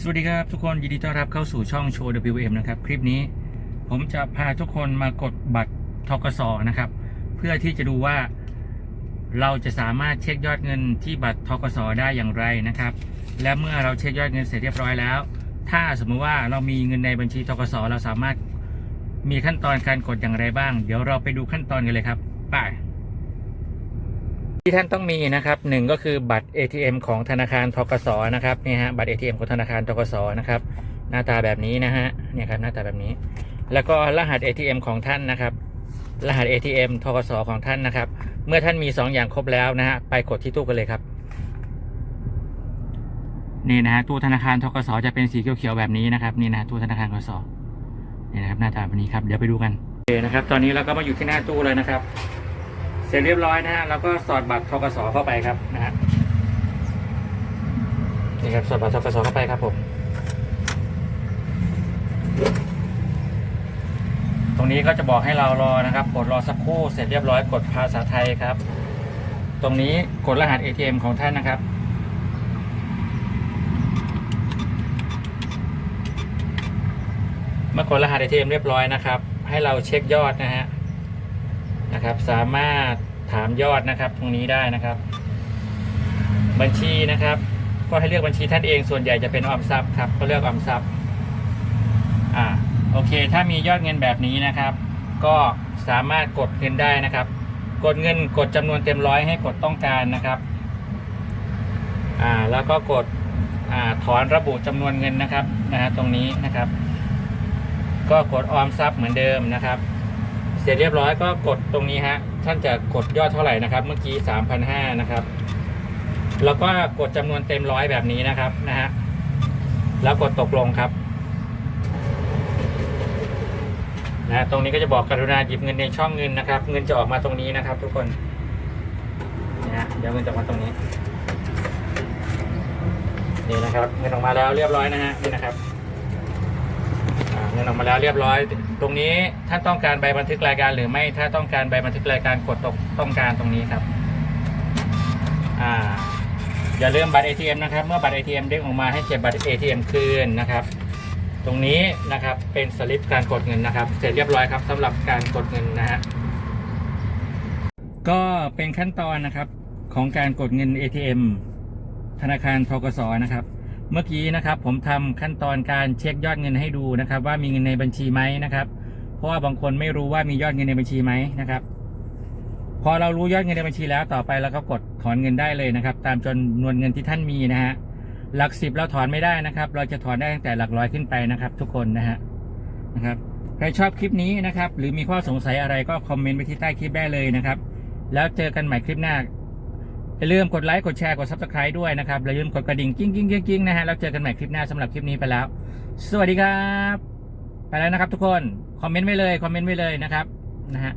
สวัสดีครับทุกคนยินดีต้อนรับเข้าสู่ช่องโชว์ WM นะครับ คลิปนี้ผมจะพาทุกคนมากดบัตรทกสนะครับ เพื่อที่จะดูว่าเราจะสามารถเช็คยอดเงินที่บัตรทกสได้อย่างไรนะครับ และเมื่อเราเช็คยอดเงินเสร็จเรียบร้อยแล้ว ถ้าสมมุติว่าเรามีเงินในบัญชีทกสเราสามารถมีขั้นตอนการกดอย่างไรบ้าง เดี๋ยวเราไปดูขั้นตอนกันเลยครับไป ที่ท่านต้องมีนะครับหนึ่งก็คือบัตร ATM ของธนาคารทกสนะครับนี่ฮะบัตร ATM ของธนาคารทกสนะครับหน้าตาแบบนี้นะฮะเนี่ยครับหน้าตาแบบนี้ แล้วก็รหัส ATM ของท่านนะครับ รหัส ATM ทกสของท่านนะครับ เมื่อท่านมี 2 อย่างครบแล้วนะฮะไปกดที่ตู้กันเลยครับนี่นะฮะตู้ธนาคารทกสจะเป็นสีเขียวๆแบบนี้นะครับนี่นะฮะตู้ธนาคารทกสนี่นะครับหน้าตาแบบนี้ครับเดี๋ยวไปดูกันโอเคนะครับ ตอนนี้เราก็มาอยู่ที่หน้าตู้เลยนะครับ เสร็จเรียบร้อยนะฮะแล้วก็สอดบัตรทกสเข้าไปครับนะฮะนี่ครับสอดบัตรทกสเข้าไปครับผมตรงนี้ก็จะบอกให้เรารอนะครับกดรอสักครู่เสร็จเรียบร้อยกดภาษาไทยครับ ตรงนี้กดรหัส ATM ของท่านนะครับเมื่อกดรหัส ATM เรียบร้อยนะครับ ให้เราเช็คยอดนะฮะ นะครับ สามารถถามยอดนะครับ ตรงนี้ได้นะครับ บัญชีนะครับ ก็ให้เลือกบัญชีท่านเองส่วนใหญ่จะเป็นออมทรัพย์ครับ ก็เลือกออมทรัพย์ อ่าโอเค ถ้ามียอดเงินแบบนี้นะครับ ก็สามารถกดเงินได้นะครับ กดเงินกดจำนวนเต็มร้อยให้กดต้องการนะครับ อ่าแล้วก็กดอ่าถอนระบุจำนวนเงินนะครับนะฮะตรงนี้นะครับ ก็กดออมทรัพย์เหมือนเดิมนะครับ เสร็จเรียบร้อยก็กดตรงนี้ฮะ ท่านจะกดยอดเท่าไหร่นะครับ เมื่อกี้3,500นะครับ แล้วก็กดจำนวนเต็มร้อยแบบนี้นะครับนะฮะ แล้วกดตกลงครับนะตรงนี้ก็จะบอกกรุณาหยิบเงินในช่องเงินนะครับ เงินจะออกมาตรงนี้นะครับ ทุกคนนะเดี๋ยวเงินจะออกมาตรงนี้นี่นะครับ เงินออกมาแล้วเรียบร้อยนะฮะนี่นะครับ เงินออกมาแล้วเรียบร้อย ตรงนี้ท่านต้องการใบบันทึกรายการหรือไม่ถ้าต้องการใบบันทึกรายการกดตรงต้องการตรงนี้ครับอ่าอย่าลืมบัตร ATM นะครับ เมื่อบัตร ATM เด้งออกมาให้เก็บบัตร ATM คืนนะครับ ตรงนี้นะครับเป็นสลิปการกดเงินนะครับ เสร็จเรียบร้อยครับสำหรับการกดเงินนะฮะก็เป็นขั้นตอนนะครับของการกดเงิน ATM ธนาคารทกสนะครับ เมื่อกี้นะครับผมทำขั้นตอนการเช็คยอดเงินให้ดูนะครับ ว่ามีเงินในบัญชีไหมนะครับ เพราะว่าบางคนไม่รู้ว่ามียอดเงินในบัญชีไหมนะครับ พอเรารู้ยอดเงินในบัญชีแล้วต่อไปเราก็กดถอนเงินได้เลยนะครับ ตามจำนวนเงินที่ท่านมีนะฮะหลักสิบเราถอนไม่ได้นะครับ เราจะถอนได้ตั้งแต่หลักร้อยขึ้นไปนะครับ ทุกคนนะฮะนะครับใครชอบคลิปนี้นะครับ หรือมีข้อสงสัยอะไรก็คอมเมนต์ไปที่ใต้คลิปได้เลยนะครับ แล้วเจอกันใหม่คลิปหน้า อย่าลืมกดไลค์ กดแชร์ กด subscribe ด้วยนะครับอย่าลืมกดกระดิ่งกิ้งกิ้งกิ้งกิ้งนะฮะ แล้วเจอกันใหม่คลิปหน้าสำหรับคลิปนี้ไปแล้ว สวัสดีครับ ไปแล้วนะครับทุกคน คอมเมนต์ไว้เลย คอมเมนต์ไว้เลยนะครับ นะฮะ